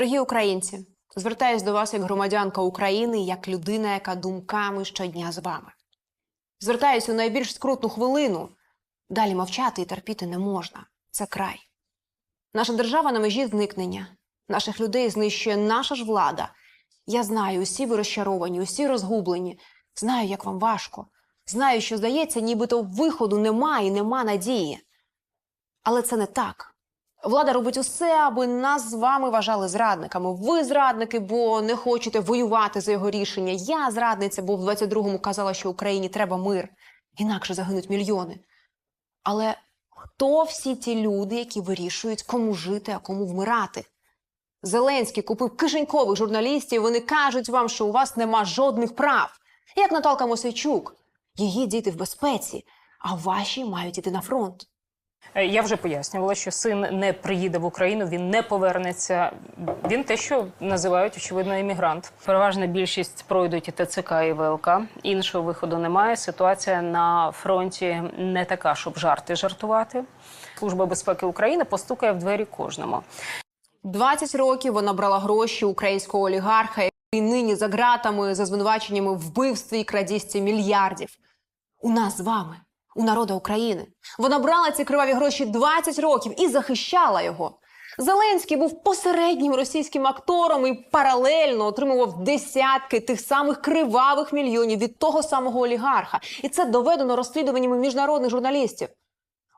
Дорогі українці, звертаюсь до вас як громадянка України, як людина, яка думками щодня з вами. Звертаюсь у найбільш скрутну хвилину. Далі мовчати і терпіти не можна. Це край. Наша держава на межі зникнення. Наших людей знищує наша ж влада. Я знаю, усі ви розчаровані, усі розгублені. Знаю, як вам важко. Знаю, що здається, нібито виходу немає і нема надії. Але це не так. Влада робить усе, аби нас з вами вважали зрадниками. Ви зрадники, бо не хочете воювати за його рішення. Я зрадниця, бо в 22-му казала, що Україні треба мир, інакше загинуть мільйони. Але хто всі ті люди, які вирішують, кому жити, а кому вмирати? Зеленський купив кишенькових журналістів. Вони кажуть вам, що у вас нема жодних прав. Як Наталка Мосейчук, її діти в безпеці, а ваші мають іти на фронт. Е, Я вже пояснювала, що син не приїде в Україну, він не повернеться. Він те, що називають очевидно іммігрант. Переважна більшість пройдуть і ТЦК і ВЛК. Іншого виходу немає. Ситуація на фронті не така, щоб жарти жартувати. Служба безпеки України постукає в двері кожному. 20 років вона брала гроші українського олігарха, який нині за ґратами за звинуваченнями вбивстві і крадісті мільярдів. У нас з вами, у народу України. Вона брала ці криваві гроші 20 років і захищала його. Зеленський був посереднім російським актором і паралельно отримував десятки тих самих кривавих мільйонів від того самого олігарха. І це доведено розслідуваннями міжнародних журналістів.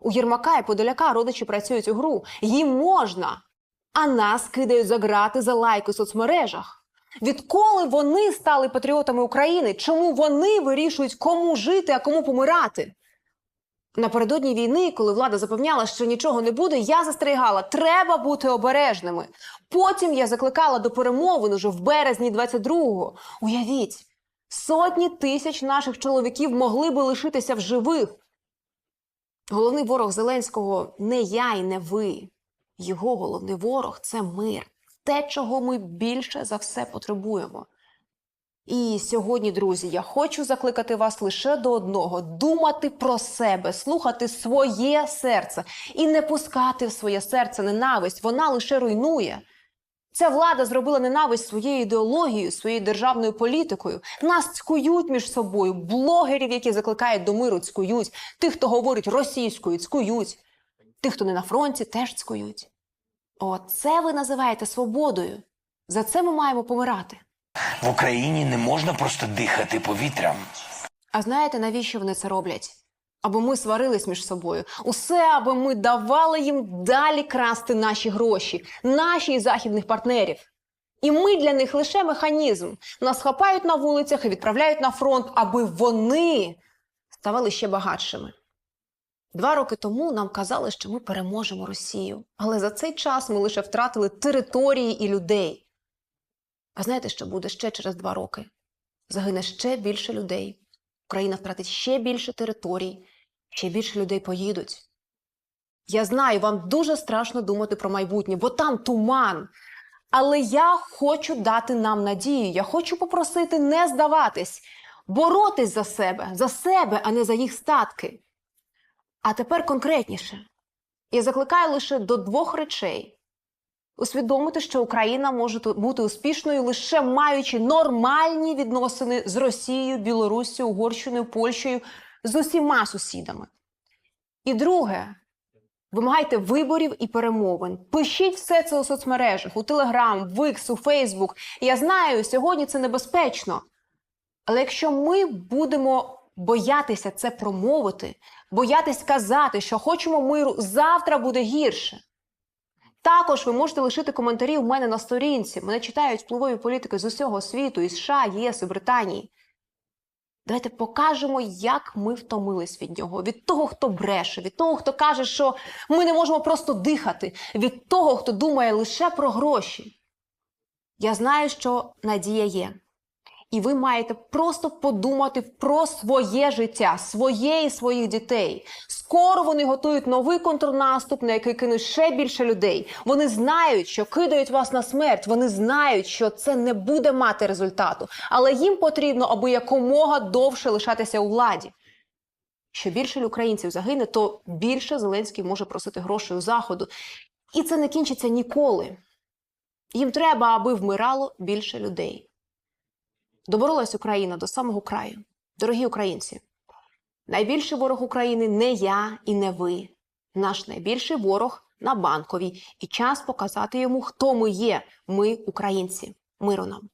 У Єрмака і Подоляка родичі працюють у гру. Їм можна, а нас кидають за грати за лайки в соцмережах. Відколи вони стали патріотами України? Чому вони вирішують, кому жити, а кому помирати? Напередодні війни, коли влада запевняла, що нічого не буде, я застерігала, треба бути обережними. Потім я закликала до перемовин уже в березні 22-го. Уявіть, сотні тисяч наших чоловіків могли би лишитися в живих. Головний ворог Зеленського не я і не ви. Його головний ворог це мир, те, чого ми більше за все потребуємо. І сьогодні, друзі, я хочу закликати вас лише до одного: думати про себе, слухати своє серце і не пускати в своє серце ненависть. Вона лише руйнує. Ця влада зробила ненависть своєю ідеологією, своєю державною політикою. Нас цькують між собою, блогерів, які закликають до миру, цькують, тих, хто говорить російською, цькують, тих, хто не на фронті, теж цькують. Оце ви називаєте свободою. За це ми маємо помирати. В Україні не можна просто дихати повітрям. А знаєте, навіщо вони це роблять? Аби ми сварились між собою. Усе, аби ми давали їм далі красти наші гроші, наші і західних партнерів. І ми для них лише механізм. Нас хапають на вулицях і відправляють на фронт, аби вони ставали ще багатшими. Два роки тому нам казали, що ми переможемо Росію. Але за цей час ми лише втратили території і людей. А знаєте, що буде ще через два роки? Загине ще більше людей. Україна втратить ще більше територій, ще більше людей поїдуть. Я знаю, вам дуже страшно думати про майбутнє, бо там туман. Але я хочу дати нам надію. Я хочу попросити не здаватись, боротись за себе, за себе, а не за їх статки. А тепер конкретніше. Я закликаю лише до двох речей: усвідомити, що Україна може бути успішною лише маючи нормальні відносини з Росією, Білоруссю, Угорщиною, Польщею, з усіма сусідами. І друге, вимагайте виборів і перемовин. Пишіть все це у соцмережах, у Телеграм, в X, у Фейсбук. Я знаю, сьогодні це небезпечно. Але якщо ми будемо боятися це промовити, боятись казати, що хочемо миру, завтра буде гірше. Також ви можете лишити коментарі у мене на сторінці. Мене читають впливові політики з усього світу, із США, ЄС і Британії. Давайте покажемо, як ми втомились від нього, від того, хто бреше, від того, хто каже, що ми не можемо просто дихати, від того, хто думає лише про гроші. Я знаю, що надія є. І ви маєте просто подумати про своє життя, своє і своїх дітей. Скоро вони готують новий контрнаступ, на який кинуть ще більше людей. Вони знають, що кидають вас на смерть. Вони знають, що це не буде мати результату. Але їм потрібно, аби якомога довше лишатися у владі. Що більше українців загине, то більше Зеленський може просити грошей у заходу. І це не кінчиться ніколи. Їм треба, аби вмирало більше людей. Доборолась Україна до самого краю. Дорогі українці, найбільший ворог України не я і не ви. Наш найбільший ворог на банковій. І час показати йому, хто ми є. Ми українці. Миру нам.